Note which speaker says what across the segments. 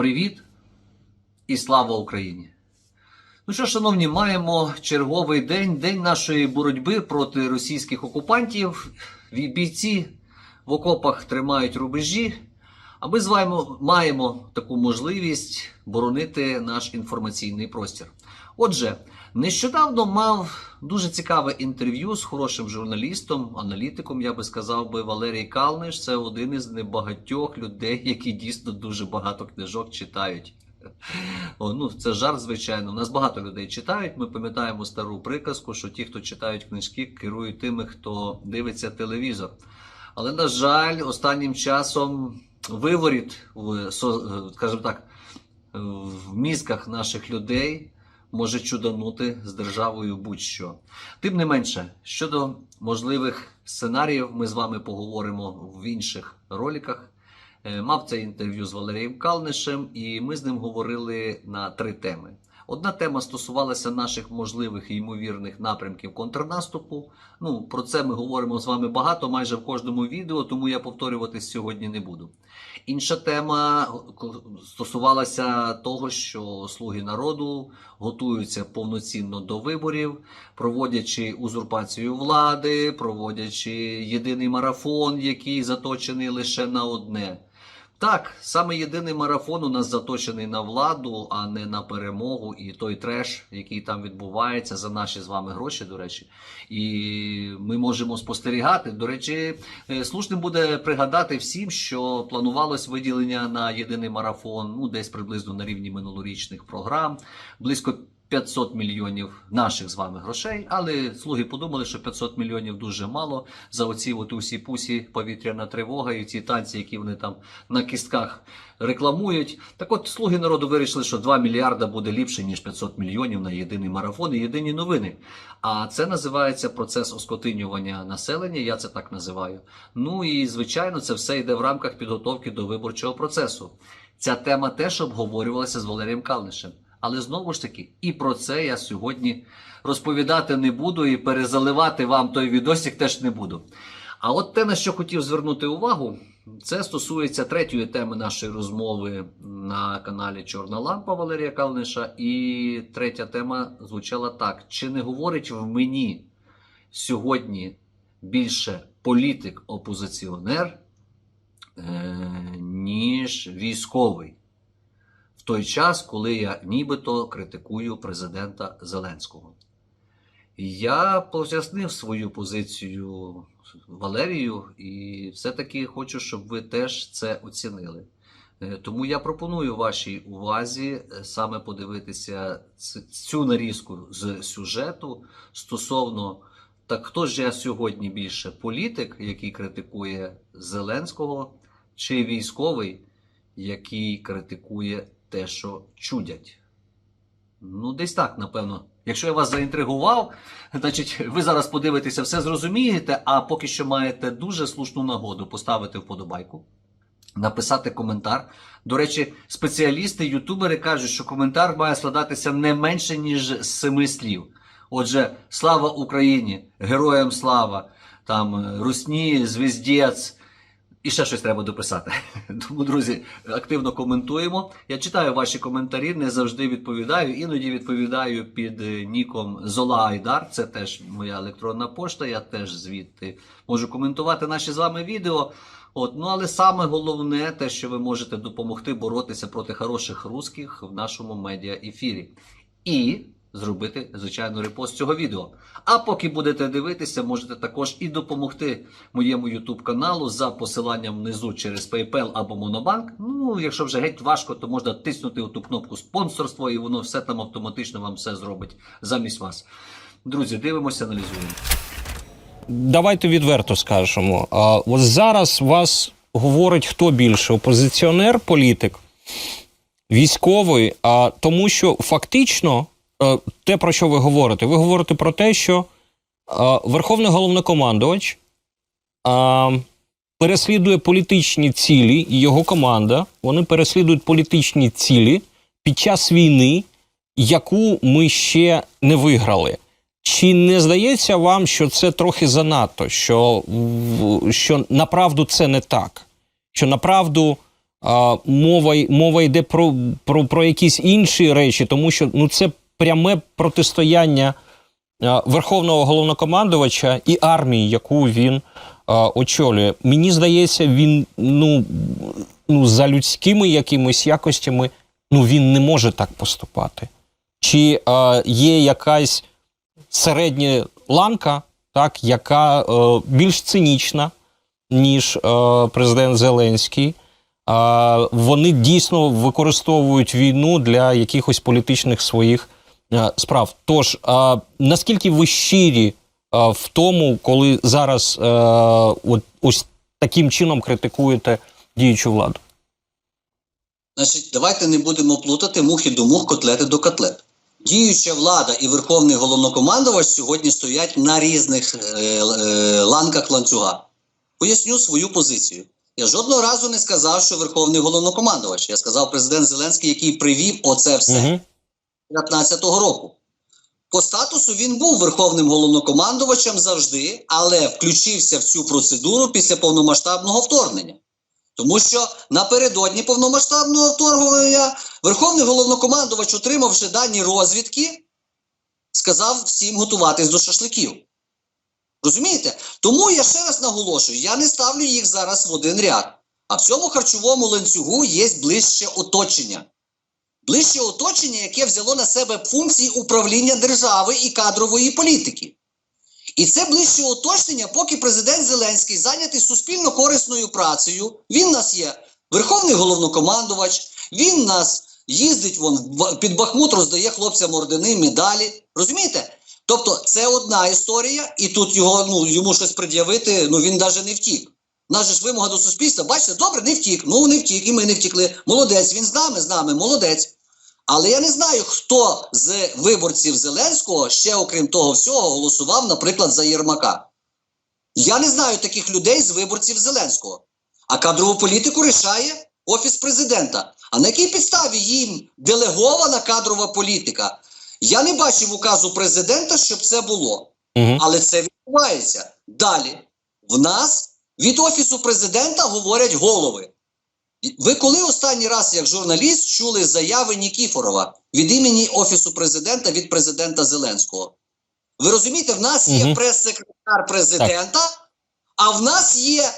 Speaker 1: Привіт і слава Україні! Ну що, шановні, маємо черговий день, день нашої боротьби проти російських окупантів. Бійці в окопах тримають рубежі, а ми з вами маємо таку можливість боронити наш інформаційний простір. Отже, нещодавно мав дуже цікаве інтерв'ю з хорошим журналістом, аналітиком, я би сказав би, Валерій Калниш. Це один із небагатьох людей, які дійсно дуже багато книжок читають. Ну, це жарт, звичайно. У нас багато людей читають. Ми пам'ятаємо стару приказку, що ті, хто читають книжки, керують тими, хто дивиться телевізор. Але, на жаль, останнім часом виворіт е, скажімо так, в мізках наших людей може чуданути з державою будь-що. Тим не менше, щодо можливих сценаріїв, ми з вами поговоримо в інших роликах. Е, Мав це інтерв'ю з Валерієм Калнишем, і ми з ним говорили на три теми. Одна тема стосувалася наших можливих і ймовірних напрямків контрнаступу. Ну, про це ми говоримо з вами багато, майже в кожному відео, тому я повторюватись сьогодні не буду. Інша тема стосувалася того, що слуги народу готуються повноцінно до виборів, проводячи узурпацію влади, проводячи єдиний марафон, який заточений лише на одне. Так, саме єдиний марафон у нас заточений на владу, а не на перемогу і той треш, який там відбувається за наші з вами гроші, до речі. І ми можемо спостерігати. До речі, е, слушним буде пригадати всім, що планувалось виділення на єдиний марафон, ну десь приблизно на рівні минулорічних програм, близько 500 мільйонів наших з вами грошей. Але слуги подумали, що 500 мільйонів дуже мало за оці от усі пусі повітряна тривога і ці танці, які вони там на кістках рекламують. Так от слуги народу вирішили, що 2 мільярда буде ліпше, ніж 500 мільйонів на єдиний марафон і єдині новини. А це називається процес оскотинювання населення. Я це так називаю. Ну і звичайно, це все йде в рамках підготовки до виборчого процесу. Ця тема теж обговорювалася з Валерієм Калнишем. Але знову ж таки, і про це я сьогодні розповідати не буду і перезаливати вам той відосик теж не буду. А от те, на що хотів звернути увагу, це стосується третьої теми нашої розмови на каналі Чорна Лампа Валерія Калниша. І третя тема звучала так: чи не говорить в мені сьогодні більше політик-опозиціонер, е, ніж військовий? В той час, коли я нібито критикую президента Зеленського. Я пояснив свою позицію Валерію, і все-таки хочу, щоб ви теж це оцінили. Е, Тому я пропоную вашій увазі е, саме подивитися цю нарізку з сюжету стосовно так хто ж я сьогодні більше політик, який критикує Зеленського, чи військовий, який критикує те, що чудять. Ну, десь так, напевно. Якщо я вас заінтригував, значить, ви зараз подивитеся, все зрозумієте, а поки що маєте дуже слушну нагоду поставити вподобайку, написати коментар. До речі, спеціалісти, ютубери кажуть, що коментар має складатися не менше, ніж з семи слів. Отже, слава Україні, героям слава, там е, Русні, Звіздець. І ще щось треба дописати. Тому, друзі, активно коментуємо. Я читаю ваші коментарі, не завжди відповідаю. Іноді відповідаю під е, ніком Зола Айдар. Це теж моя електронна пошта. Я теж звідти можу коментувати наші з вами відео. От, ну але саме головне те, що ви можете допомогти боротися проти хороших русських в нашому медіа ефірі. І зробити, звичайно, репост цього відео. А поки будете дивитися, можете також і допомогти моєму YouTube каналу за посиланням внизу через PayPal або Monobank. Ну, якщо вже геть важко, то можна тиснути ту кнопку спонсорство, і воно все там автоматично вам все зробить замість вас. Друзі, дивимося, аналізуємо.
Speaker 2: Давайте відверто скажемо. А, От зараз вас говорить хто більше: опозиціонер, політик, військовий. А тому, що фактично те, про що ви говорите, ви говорите про те, що е, Верховний головнокомандувач а, переслідує політичні цілі, і його команда вони переслідують політичні цілі під час війни, яку ми ще не виграли. Чи не здається вам, що це трохи занадто? Що, що направду це не так? Що направду а, мова, мова йде про, про, про якісь інші речі, тому що ну, це пряме протистояння верховного головнокомандувача і армії, яку він очолює. Мені здається, він ну, ну, за людськими якимись якостями ну, він не може так поступати. Чи а, є якась середня ланка, так, яка е, більш цинічна, ніж е, президент Зеленський. А вони дійсно використовують війну для якихось політичних своїх е, справ. Тож, а, наскільки ви щирі е, в тому, коли зараз е, от, ось таким чином критикуєте діючу владу?
Speaker 1: Значить, давайте не будемо плутати мухи до мух, котлети до котлет. Діюча влада і верховний головнокомандувач сьогодні стоять на різних е, е, ланках ланцюга. Поясню свою позицію. Я жодного разу не сказав, що верховний головнокомандувач. Я сказав президент Зеленський, який привів оце все
Speaker 2: Угу.
Speaker 1: 2015 року. По статусу він був верховним головнокомандувачем завжди, але включився в цю процедуру після повномасштабного вторгнення. Тому що напередодні повномасштабного вторгнення Верховний головнокомандувач, отримавши дані розвідки, сказав всім готуватись до шашликів. Розумієте? Тому я ще раз наголошую: я не ставлю їх зараз в один ряд. А в цьому харчовому ланцюгу є ближче оточення. Ближче оточення, яке взяло на себе функції управління держави і кадрової політики. І це ближче оточення, поки президент Зеленський зайнятий суспільно корисною працею. Він нас є верховний головнокомандувач, він нас їздить вон під Бахмут, роздає хлопцям ордени, медалі. Розумієте? Тобто це одна історія, і тут його ну йому щось пред'явити. Ну він навіть не втік. Же ж вимога до суспільства. Бачите, добре, не втік. Ну не втік, і ми не втікли. Молодець, він з нами, з нами, молодець. Але я не знаю, хто з виборців Зеленського ще, окрім того всього, голосував, наприклад, за Єрмака. Я не знаю таких людей з виборців Зеленського. А кадрову політику рішає Офіс президента. А на якій підставі їм делегована кадрова політика? Я не бачив указу президента, щоб це було.
Speaker 2: Угу.
Speaker 1: Але це відбувається. Далі. В нас від Офісу президента говорять голови. Ви коли останній раз, як журналіст, чули заяви Нікіфорова від імені Офісу президента від президента Зеленського? Ви розумієте, в нас є
Speaker 2: Мгм.
Speaker 1: прес-секретар президента, а в нас є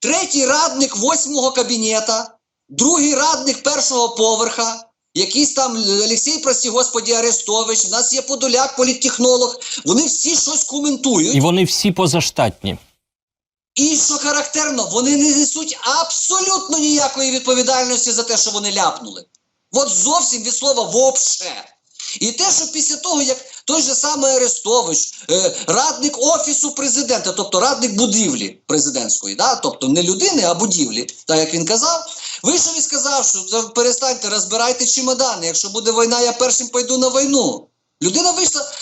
Speaker 1: третій радник восьмого кабінета, другий радник першого поверха, якийсь там Олексій, прості господі, Арестович, в нас є Подоляк, політтехнолог. Вони всі щось коментують.
Speaker 2: І вони всі позаштатні.
Speaker 1: І що характерно, вони не несуть абсолютно ніякої відповідальності за те, що вони ляпнули. От зовсім від слова вообще. І те, що після того, як той же самий Арестович, е, радник офісу президента, тобто радник будівлі президентської, да? тобто не людини, а будівлі, так як він казав, вийшов і сказав, що перестаньте, розбирайте чемодани. Якщо буде війна, я першим пойду на війну. Людина вийшла,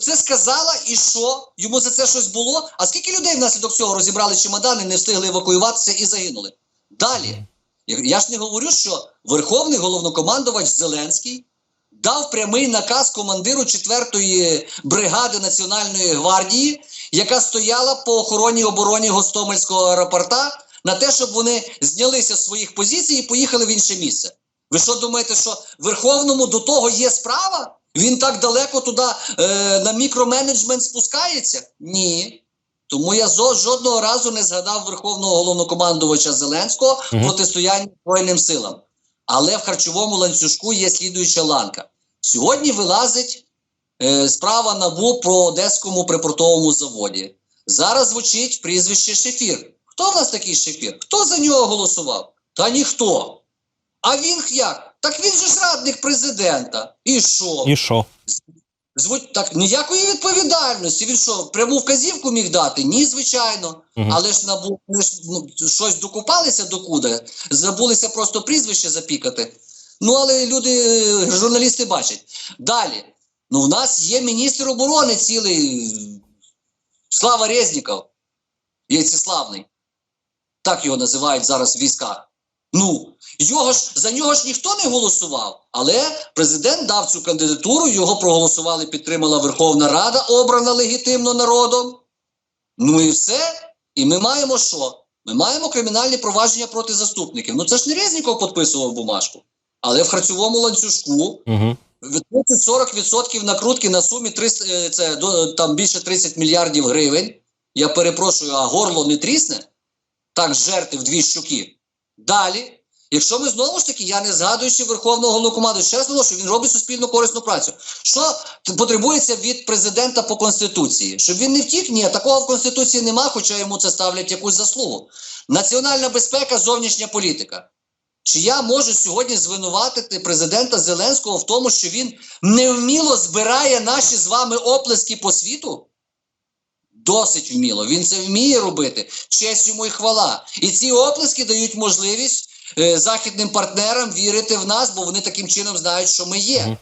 Speaker 1: це сказала, і що? Йому за це щось було? А скільки людей внаслідок цього розібрали чемодани, не встигли евакуюватися і загинули? Далі. Я ж не говорю, що Верховний головнокомандувач Зеленський дав прямий наказ командиру 4-ї бригади Національної гвардії, яка стояла по охороні обороні Гостомельського аеропорта, на те, щоб вони знялися з своїх позицій і поїхали в інше місце. Ви що думаєте, що Верховному до того є справа? Він так далеко туди е, на мікроменеджмент спускається? Ні. Тому я зо, жодного разу не згадав Верховного головнокомандувача Зеленського
Speaker 2: Мгм.
Speaker 1: протистояння Збройним силам. Але в харчовому ланцюжку є слідуюча ланка. Сьогодні вилазить е, справа НАБУ про Одеському припортовому заводі. Зараз звучить прізвище Шефір. Хто в нас такий Шефір? Хто за нього голосував? Та ніхто. А він як? Так він же ж радник президента. І що?
Speaker 2: І що?
Speaker 1: Звуть так ніякої відповідальності. Він що, пряму вказівку міг дати? Ні, звичайно.
Speaker 2: Мгм.
Speaker 1: Але ж набу ж, ну, щось докупалися докуди, забулися просто прізвище запікати. Ну, але люди, е, журналісти бачать. Далі. Ну, в нас є міністр оборони цілий Слава Резніков. Яйцеславний. Так його називають зараз в військах. Ну, його ж за нього ж ніхто не голосував, але президент дав цю кандидатуру, його проголосували, підтримала Верховна Рада, обрана легітимно народом. Ну і все. І ми маємо що? Ми маємо кримінальні провадження проти заступників. Ну це ж не Резніков підписував бумажку, але в харчовому ланцюжку
Speaker 2: Угу.
Speaker 1: 30-40% накрутки на сумі 300, е, це до там більше 30 мільярдів гривень. Я перепрошую, а горло не трісне? Так жерти в дві щуки. Далі, якщо ми знову ж таки, я не згадуючи Верховного Головнокомандуюча, ще раз наголошую, він робить суспільно корисну працю. Що потребується від президента по конституції? Щоб він не втік? Ні, такого в конституції нема, хоча йому це ставлять якусь заслугу. Національна безпека, зовнішня політика. Чи я можу сьогодні звинуватити президента Зеленського в тому, що він невміло збирає наші з вами оплески по світу? Досить вміло. Він це вміє робити. Честь йому і хвала. І ці оплески дають можливість е, західним партнерам вірити в нас, бо вони таким чином знають, що ми є.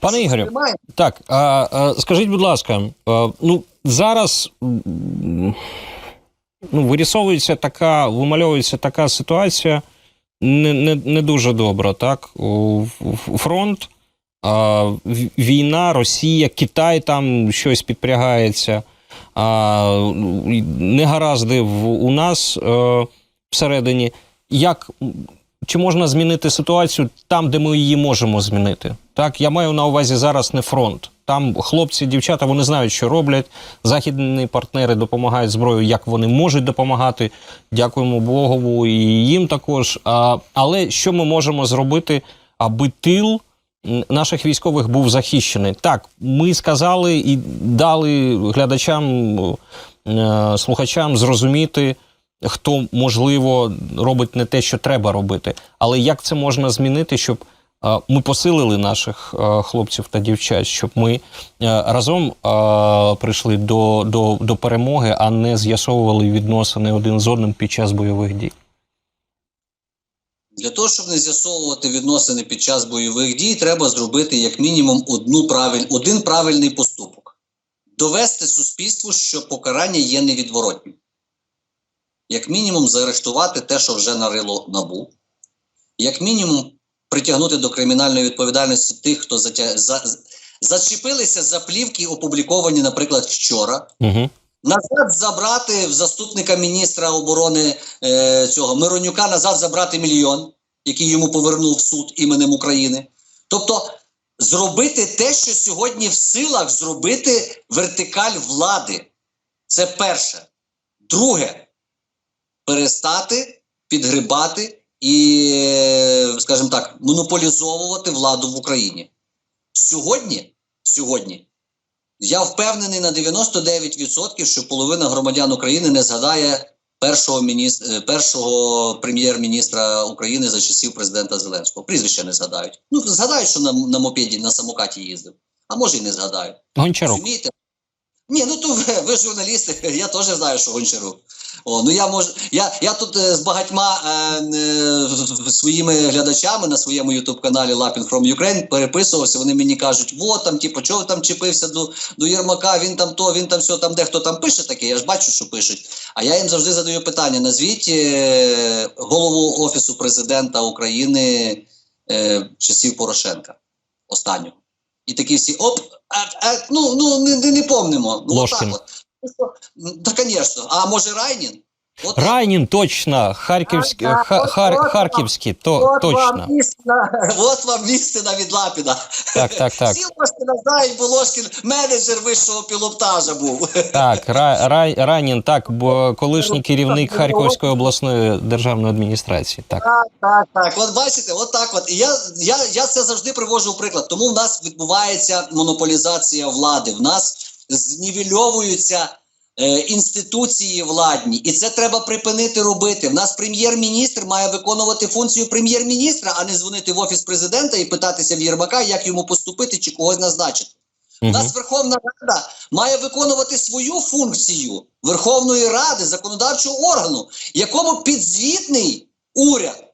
Speaker 2: Пане Ігорю, Так, а, а, скажіть, будь ласка, а, ну зараз ну, вирісовується така, вимальовується така ситуація не, не, не дуже добра, так? Фронт, а, війна, Росія, Китай там щось підпрягається. Негаразди у нас е, всередині. Як чи можна змінити ситуацію там, де ми її можемо змінити? Так, я маю на увазі зараз не фронт. Там хлопці, дівчата, вони знають, що роблять. Західні партнери допомагають зброєю, як вони можуть допомагати. Дякуємо Богову і їм також. А, але що ми можемо зробити, аби тил наших військових був захищений? Так, ми сказали і дали глядачам, е, слухачам зрозуміти хто можливо робить не те, що треба робити. Але як це можна змінити, щоб е, ми посилили наших е, хлопців та дівчат, щоб ми разом прийшли до, до, до перемоги, а не з'ясовували відносини один з одним під час бойових дій?
Speaker 1: Для того, щоб не з'ясовувати відносини під час бойових дій, треба зробити як мінімум одну правиль, один правильний поступок: довести суспільству, що покарання є невідворотнім. Як мінімум, заарештувати те, що вже нарило набу, як мінімум, притягнути до кримінальної відповідальності тих, хто затя... за... зачепилися за плівки, опубліковані, наприклад, вчора.
Speaker 2: Угу.
Speaker 1: Назад забрати в заступника міністра оборони е, цього Миронюка, назад забрати мільйон, який йому повернув суд іменем України. Тобто зробити те, що сьогодні в силах зробити вертикаль влади. Це перше. Друге, перестати підгрибати і, е, скажімо так, монополізовувати владу в Україні. Сьогодні, сьогодні я впевнений на 99%, що половина громадян України не згадає першого, міністра, першого прем'єр-міністра України за часів президента Зеленського. Прізвище не згадають. Ну, згадають, що на, на мопеді, на самокаті їздив, а може і не згадають.
Speaker 2: Гончарук.
Speaker 1: Розумієте? Ні, ну то ви, ви журналісти, я теж знаю, що Гончарук. О, ну я можу. Я, я тут е, з багатьма е, е, своїми глядачами на своєму ютуб-каналі Lapping from Ukraine переписувався. Вони мені кажуть, вот там, типу, чого там чіпився до, до Єрмака, він там то, він там все, там дехто там пише таке, я ж бачу, що пишуть. А я їм завжди задаю питання: назвіть е, голову Офісу президента України е, часів Порошенка. Останнього. І такі всі оп, а, а, ну, ну не, не, не помнимо. Ну,
Speaker 2: Ложкін.
Speaker 1: Так, от. Що, Та, звісно. А може Райнін? От,
Speaker 2: Райнін, точно, харківський,
Speaker 1: Так,
Speaker 2: ха, хар,
Speaker 1: от вам-
Speaker 2: харківський, то,
Speaker 1: от
Speaker 2: точно.
Speaker 1: Вам от вам істина від Лапіна.
Speaker 2: Так, так, так.
Speaker 1: Всі Ложкіна знають, бо Ложкін менеджер вищого пілотажа був.
Speaker 2: Так, Ра, Рай, Ранін, так, бо колишній керівник Харківської обласної державної адміністрації. Так.
Speaker 1: Так, так, так. От бачите, от так от. І я, я, я це завжди привожу в приклад. Тому в нас відбувається монополізація влади. В нас знівельовуються інституції владні, і це треба припинити робити. В нас прем'єр-міністр має виконувати функцію прем'єр-міністра, а не дзвонити в офіс президента і питатися в Єрмака, як йому поступити чи когось назначити. У
Speaker 2: Угу.
Speaker 1: нас Верховна Рада має виконувати свою функцію Верховної Ради, законодавчого органу, якому підзвітний уряд.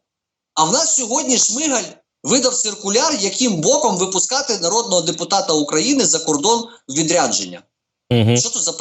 Speaker 1: А в нас сьогодні Шмигаль видав циркуляр, яким боком випускати народного депутата України за кордон в відрядження.
Speaker 2: Угу.
Speaker 1: Що то за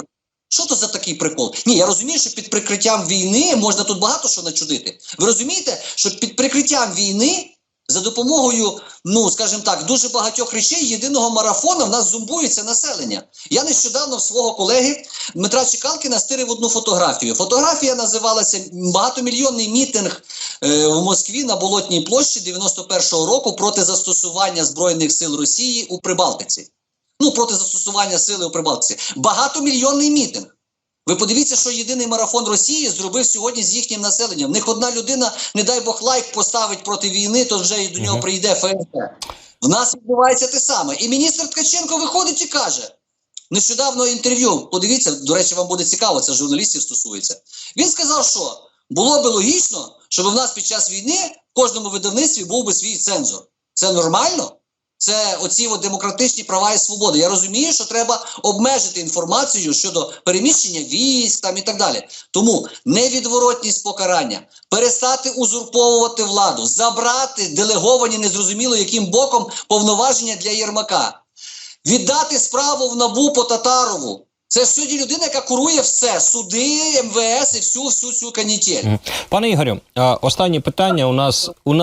Speaker 1: що то за такий прикол? Ні, я розумію, що під прикриттям війни можна тут багато що начудити. Ви розумієте, що під прикриттям війни За допомогою, ну скажімо так, дуже багатьох речей єдиного марафону в нас зумбується населення. Я нещодавно в свого колеги Дмитра Чекалкіна стирив одну фотографію. Фотографія називалася Багатомільйонний мітинг е, в Москві на Болотній площі 91-го року проти застосування Збройних сил Росії у Прибалтиці. Ну, проти застосування сили у Прибалтиці. Багатомільйонний мітинг. Ви подивіться, що єдиний марафон Росії зробив сьогодні з їхнім населенням. В них одна людина, не дай Бог, лайк поставить проти війни, то вже і до нього прийде ФСБ. В нас відбувається те саме. І міністр Ткаченко виходить і каже: нещодавно інтерв'ю, подивіться, до речі, вам буде цікаво, це журналістів стосується. Він сказав, що було би логічно, щоб в нас під час війни в кожному видавництві був би свій цензор. Це нормально? Це оці от демократичні права і свободи. Я розумію, що треба обмежити інформацію щодо переміщення військ там і так далі. Тому невідворотність покарання, перестати узурповувати владу, забрати делеговані незрозуміло яким боком повноваження для Єрмака, віддати справу в набу по Татарову. Це сьогодні людина, яка курує все: суди, МВС і всю всю цю канітель.
Speaker 2: Пане Ігорю, останнє питання. У нас у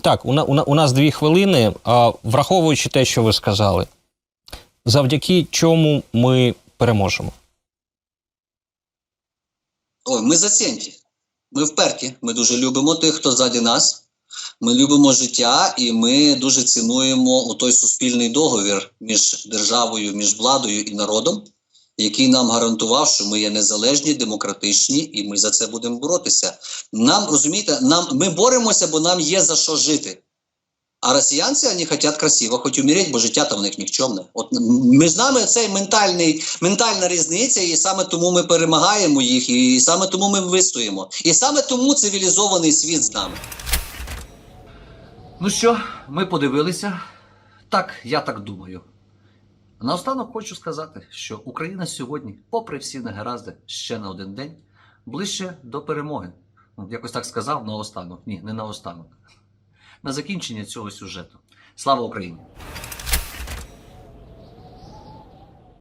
Speaker 2: так, у, у, у нас дві хвилини. А, враховуючи те, що ви сказали, завдяки чому ми переможемо?
Speaker 1: Ой, ми зацінті. Ми вперті. Ми дуже любимо тих, хто ззаді нас. Ми любимо життя, і ми дуже цінуємо той суспільний договір між державою, між владою і народом, який нам гарантував, що ми є незалежні, демократичні, і ми за це будемо боротися. Нам розумієте, нам ми боремося, бо нам є за що жити. А росіянці вони хочуть красиво, хоч умереть, бо життя там в них нікчемне. От між нами цей ментальний, ментальна різниця, і саме тому ми перемагаємо їх, і саме тому ми вистоїмо. І саме тому цивілізований світ з нами.
Speaker 3: Ну що, ми подивилися. Так, я так думаю. Наостанок хочу сказати, що Україна сьогодні, попри всі негаразди, ще на один день ближче до перемоги. Ну, Якось так сказав наостанок. Ні, не наостанок. На закінчення цього сюжету. Слава Україні!